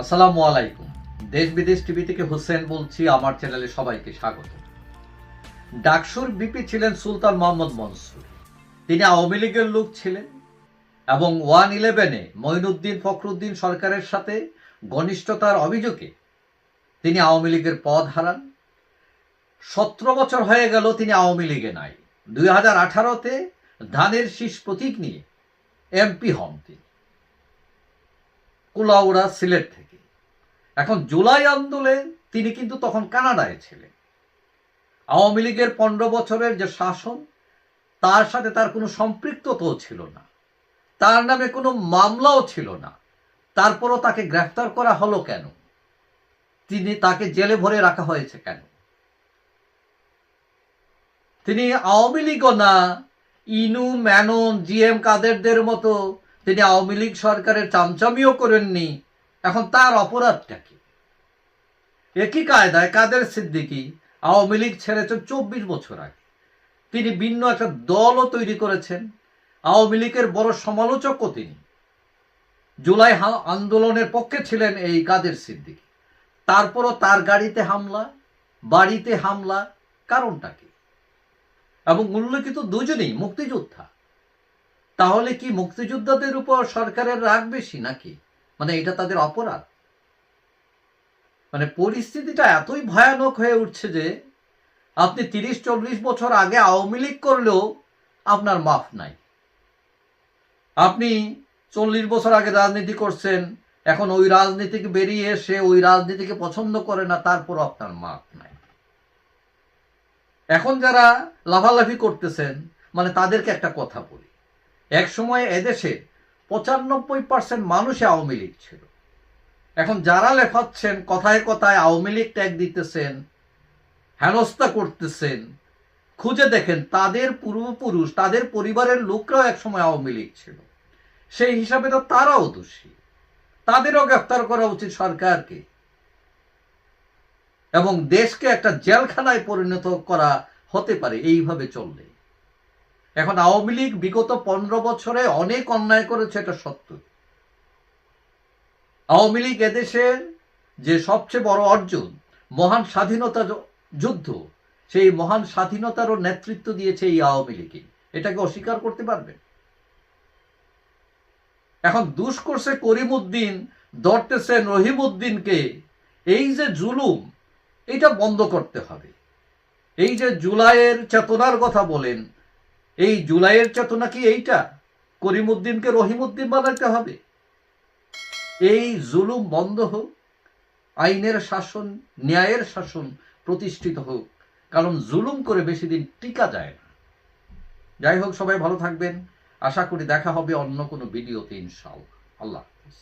আসসালামু আলাইকুম। দেশ বিদেশ টিভি থেকে হোসেন বলছি, আমার চ্যানেলে সবাইকে স্বাগত। ডাকসুর বিপি ছিলেন সুলতান মোহাম্মদ মনসুর। তিনি আওয়ামী লীগের লোক ছিলেন এবং ওয়ান ইলেভেনে মঈনুদ্দিন ফখরুদ্দিন সরকারের সাথে ঘনিষ্ঠতার অভিযোগে তিনি আওয়ামী লীগের পদ হারান। সতেরো বছর হয়ে গেল তিনি আওয়ামী লীগে নাই। দুই হাজার আঠারোতে ধানের শীষ প্রতীক নিয়ে এমপি হন তিনি। কুলাউড়া সিলেট থেকে। এখন জুলাই আন্দোলনে তিনি কিন্তু তখন কানাডায় ছিলেন। আওয়ামী লীগের পনেরো বছরের যে শাসন, তার সাথে তার কোনো সম্পৃক্ততাও ছিল না। তার নামে কোনো মামলাও ছিল না। তারপরও তাকে গ্রেফতার করা হলো কেন? তিনি তাকে জেলে ভরে রাখা হয়েছে কেন? তিনি আওয়ামী লীগও না, ইনু, ম্যানন জিএম কাদেরদের মতো তিনি আওয়ামী লীগ সরকারের চামচামিও করেননি। এখন তার অপরাধটা কি? একই কায়দায়? কাদের সিদ্দিকি? আওয়ামী লীগ ছেড়েছেন চব্বিশ বছর আগে। তিনি ভিন্ন একটা দলও তৈরি করেছেন। আওয়ামী লীগের বড় সমালোচকও তিনি। জুলাই আন্দোলনের পক্ষে ছিলেন এই কাদের সিদ্দিকি। তারপরও তার গাড়িতে হামলা, বাড়িতে হামলা, কারণটা কি? এবং উল্লেখিত দুজনেই মুক্তিযোদ্ধা। তাহলে কি মুক্তিযোদ্ধাদের উপর সরকারের রাগ বেশি নাকি? মানে এটা তাদের অপরাধ। মানে পরিস্থিতিটা এতই ভয়ানক হয়ে উঠছে যে আপনি তিরিশ, চল্লিশ বছর আগে আওয়ামী লীগ করলেও আপনার মাফ নাই। আপনি চল্লিশ বছর আগে রাজনীতি করছেন, এখন ওই রাজনীতিকে বেরিয়ে এসে ওই রাজনীতিকে পছন্দ করে না তারপর আপনার মাফ নাই। এখন যারা লাফালাফি করতেছেন মানে তাদেরকে একটা কথা বলি। এক সময় এদেশে পঁচানব্বই পার্সেন্ট মানুষে আওয়ামী লীগ ছিল। এখন যারা লেখাচ্ছেন, কথায় কথায় আওয়ামী লীগ ট্যাগ দিতেছেন, হেনস্থা করতেছেন, খুঁজে দেখেন তাদের পূর্বপুরুষ, তাদের পরিবারের লোকরাও একসময় আওয়ামী লীগ ছিল। সেই হিসাবে তো তারাও দোষী। তাদেরও গ্রেফতার করা উচিত সরকারকে। এবং দেশকে একটা জেলখানায় পরিণত করা হতে পারে, এইভাবে চললে। এখন আওয়ামী লীগ বিগত পনেরো বছরে অনেক অন্যায় করেছে, এটা সত্য। আওয়ামী লীগ এদেশের যে সবচেয়ে বড় অর্জন, মহান স্বাধীনতা যুদ্ধ, সেই মহান স্বাধীনতারও নেতৃত্ব দিয়েছে এই আওয়ামী লীগই। এটাকে অস্বীকার করতে পারবেন এখন দুষ করছে করিমউদ্দিন ধরতেছেন রহিমউদ্দিনকে এই যে জুলুম, এটা বন্ধ করতে হবে। এই যে জুলাইয়ের চেতনার কথা বলেন এই জুলাইয়ের চেতনা কি এইটা? করিমউদ্দিনকে রহিমউদ্দিন বানাইতে হবে। এই জুলুম বন্ধ হোক, আইনের শাসন, ন্যায়ের শাসন প্রতিষ্ঠিত হোক, কারণ জুলুম করে বেশি দিন টিকা যায় না। যাই হোক, সবাই ভালো থাকবেন। আশা করি দেখা হবে অন্য কোনো ভিডিওতে ইনশাআল্লাহ। আল্লাহ হাফিজ।